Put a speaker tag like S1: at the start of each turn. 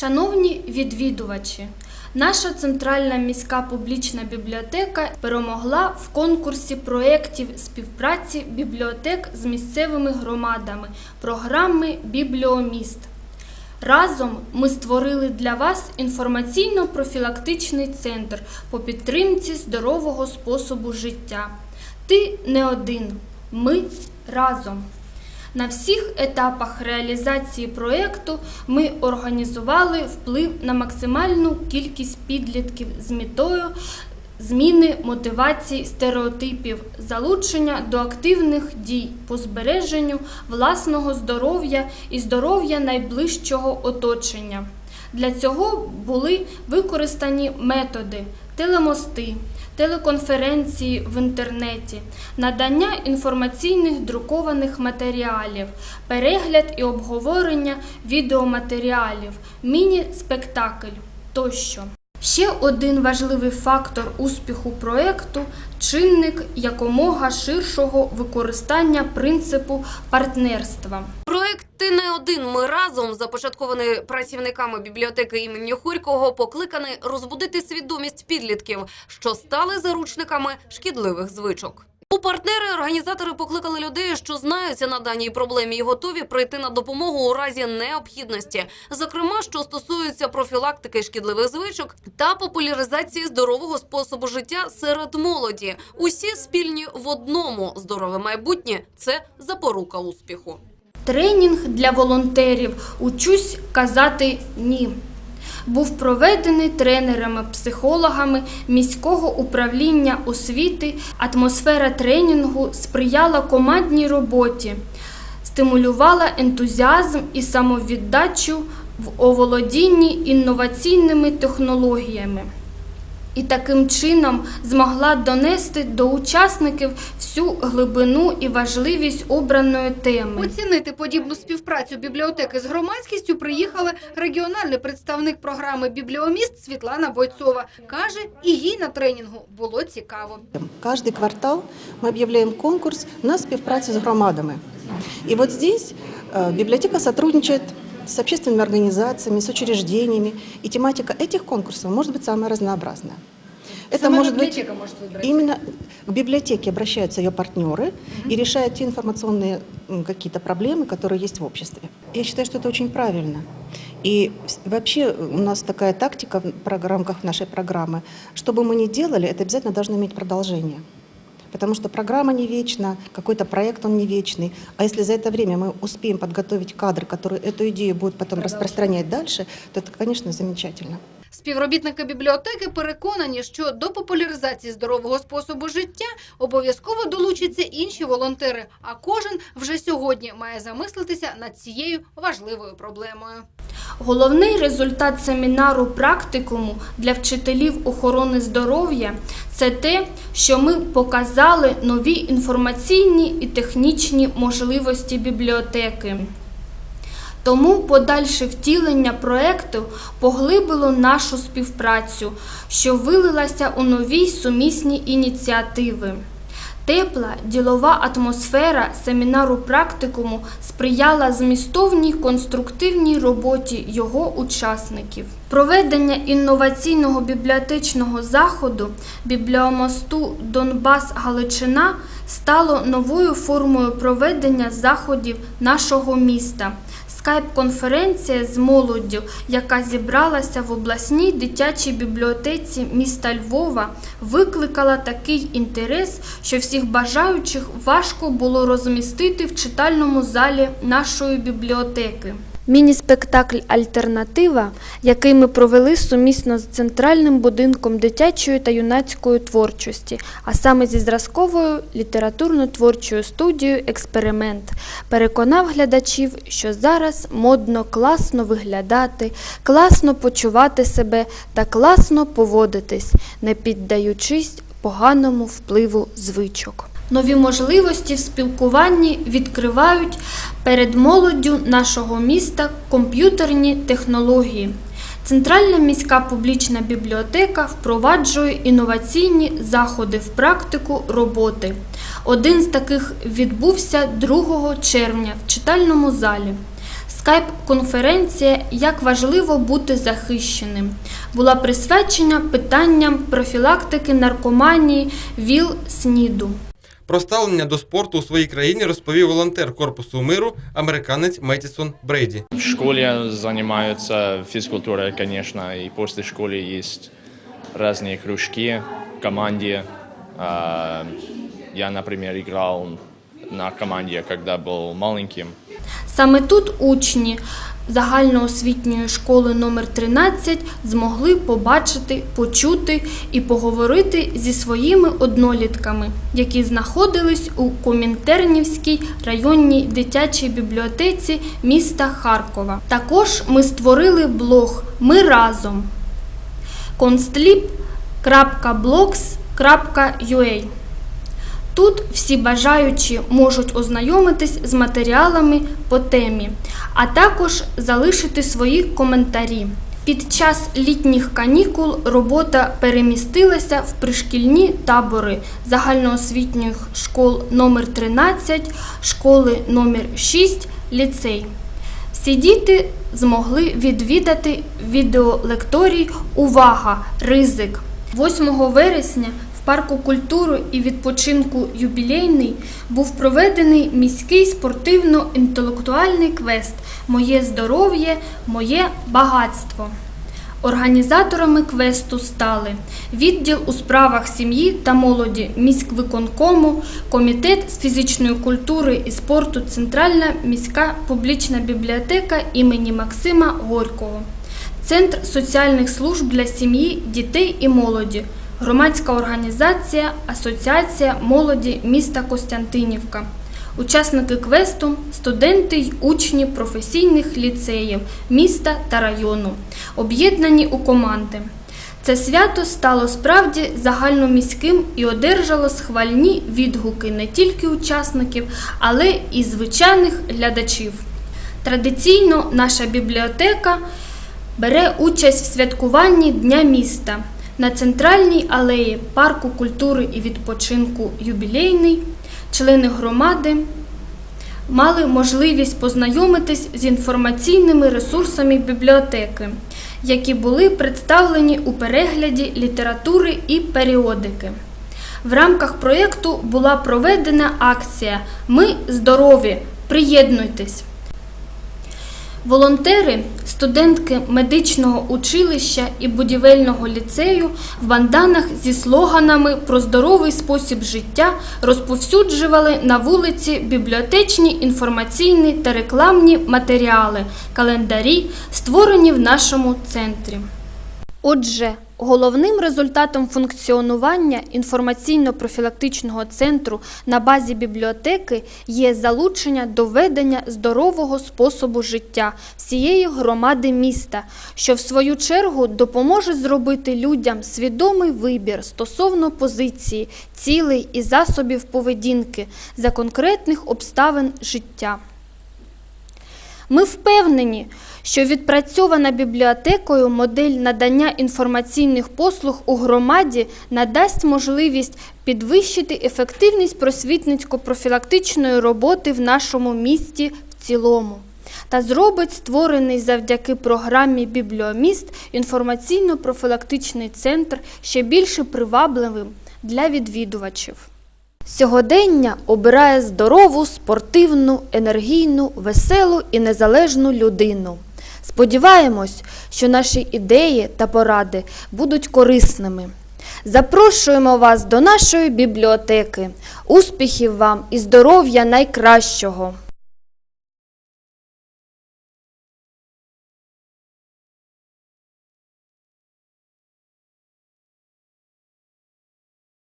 S1: Шановні відвідувачі, наша центральна міська публічна бібліотека перемогла в конкурсі проєктів співпраці бібліотек з місцевими громадами програми Бібліоміст. Разом ми створили для вас інформаційно-профілактичний центр по підтримці здорового способу життя. Ти не один, ми разом. На всіх етапах реалізації проєкту ми організували вплив на максимальну кількість підлітків з метою зміни мотивацій стереотипів, залучення до активних дій по збереженню власного здоров'я і здоров'я найближчого оточення. Для цього були використані методи телемости, телеконференції в інтернеті, надання інформаційних друкованих матеріалів, перегляд і обговорення відеоматеріалів, міні-спектакль тощо. Ще один важливий фактор успіху проєкту чинник якомога ширшого використання принципу партнерства.
S2: Проект не один. Ми разом започаткований працівниками бібліотеки імені Хорького, покликаний розбудити свідомість підлітків, що стали заручниками шкідливих звичок. У партнери організатори покликали людей, що знаються на даній проблемі, і готові прийти на допомогу у разі необхідності, зокрема, що стосується профілактики шкідливих звичок та популяризації здорового способу життя серед молоді. Усі спільні в одному здорове майбутнє це запорука успіху.
S1: Тренінг для волонтерів Учусь казати ні. Був проведений тренерами-психологами міського управління освіти. Атмосфера тренінгу сприяла командній роботі, стимулювала ентузіазм і самовіддачу в оволодінні інноваційними технологіями і таким чином змогла донести до учасників всю глибину і важливість обраної теми.
S3: Оцінити подібну співпрацю бібліотеки з громадськістю приїхала регіональний представник програми Бібліоміст Світлана Бойцова. Каже, і їй на тренінгу було цікаво.
S4: Каждый квартал мы объявляем конкурс на співпрацю с громадами. И вот здесь э, библиотека сотрудничает с общественными организациями, с учреждениями, и тематика этих конкурсов может быть самая разнообразная. Это
S3: Сама
S4: может быть
S3: может выбрать.
S4: именно к библиотеке обращаются ее партнеры и решают те информационные какие-то проблемы, которые есть в обществе. Я считаю, что это очень правильно. И вообще у нас такая тактика в рамках нашей программы. Что бы мы ни делали, это обязательно должно иметь продолжение. Потому что программа не вечна, какой-то проект он не вечный. А если за это время мы успеем подготовить кадры, которые эту идею будут потом распространять дальше, то это, конечно, замечательно.
S3: Співробітники бібліотеки переконані, що до популяризації здорового способу життя обов'язково долучаться інші волонтери. А кожен вже сьогодні має замислитися над цією важливою проблемою.
S1: Головний результат семінару практикуму для вчителів охорони здоров'я це те, що ми показали нові інформаційні і технічні можливості бібліотеки. Тому подальше втілення проекту поглибило нашу співпрацю, що вилилася у нові сумісні ініціативи. Тепла ділова атмосфера семінару практикуму сприяла змістовній конструктивній роботі його учасників. Проведення інноваційного бібліотечного заходу бібліомосту Донбас Галичина стало новою формою проведення заходів нашого міста. Скайп-конференція з молоддю, яка зібралася в обласній дитячій бібліотеці міста Львова, викликала такий інтерес, що всіх бажаючих важко було розмістити в читальному залі нашої бібліотеки. Міні-спектакль Альтернатива, який ми провели сумісно з центральним будинком дитячої та юнацької творчості, а саме зі зразковою літературно-творчою студією Експеримент, переконав глядачів, що зараз модно класно виглядати, класно почувати себе та класно поводитись, не піддаючись поганому впливу звичок. Нові можливості в спілкуванні відкривають перед молоддю нашого міста комп'ютерні технології. Центральна міська публічна бібліотека впроваджує інноваційні заходи в практику роботи. Один з таких відбувся 2 червня в читальному залі. Скайп-конференція Як важливо бути захищеним була присвячена питанням профілактики наркоманії ВІЛ СНІДу.
S5: Про ставлення до спорту у своїй країні розповів волонтер Корпусу миру, американець Метісон Брейді.
S6: В школі займаються фізкультурою, звісно, і після школи є різні кружки в команде. Я, наприклад, играл на команде, когда был маленьким.
S1: Саме тут учні загальноосвітньої школи номер 13 змогли побачити, почути і поговорити зі своїми однолітками, які знаходились у Комінтернівській районній дитячій бібліотеці міста Харкова. Також ми створили блог Ми разом constlip.blogs.ua Тут всі бажаючі можуть ознайомитись з матеріалами по темі, а також залишити свої коментарі. Під час літніх канікул робота перемістилася в пришкільні табори загальноосвітніх школ номер 13, школи номер 6, ліцей. Всі діти змогли відвідати відеолекторій Увага! Ризик! 8 вересня парку культури і відпочинку юбілейний був проведений міський спортивно-інтелектуальний квест Моє здоров'я, моє багатство. Організаторами квесту стали відділ у справах сім'ї та молоді міськвиконкому, комітет з фізичної культури і спорту Центральна міська публічна бібліотека імені Максима Горького, Центр соціальних служб для сім'ї, дітей і молоді, громадська організація Асоціація молоді міста Костянтинівка. Учасники квесту студенти й учні професійних ліцеїв міста та району, об'єднані у команди. Це свято стало справді загальноміським і одержало схвальні відгуки не тільки учасників, але і звичайних глядачів. Традиційно наша бібліотека бере участь в святкуванні Дня міста на центральній алеї парку культури і відпочинку юбілейний. Члени громади мали можливість познайомитись з інформаційними ресурсами бібліотеки, які були представлені у перегляді літератури і періодики. В рамках проєкту була проведена акція Ми здорові! Приєднуйтесь! Волонтери, студентки медичного училища і будівельного ліцею в банданах зі слоганами про здоровий спосіб життя розповсюджували на вулиці бібліотечні інформаційні та рекламні матеріали, календарі, створені в нашому центрі. Отже, головним результатом функціонування інформаційно-профілактичного центру на базі бібліотеки є залучення до ведення здорового способу життя всієї громади міста, що в свою чергу допоможе зробити людям свідомий вибір стосовно позиції, цілей і засобів поведінки за конкретних обставин життя. Ми впевнені, що відпрацьована бібліотекою модель надання інформаційних послуг у громаді надасть можливість підвищити ефективність просвітницько-профілактичної роботи в нашому місті в цілому та зробить створений завдяки програмі Бібліоміст інформаційно-профілактичний центр ще більше привабливим для відвідувачів. Сьогодення обирає здорову, спортивну, енергійну, веселу і незалежну людину. Сподіваємось, що наші ідеї та поради будуть корисними. Запрошуємо вас до нашої бібліотеки. Успіхів вам і здоров'я найкращого!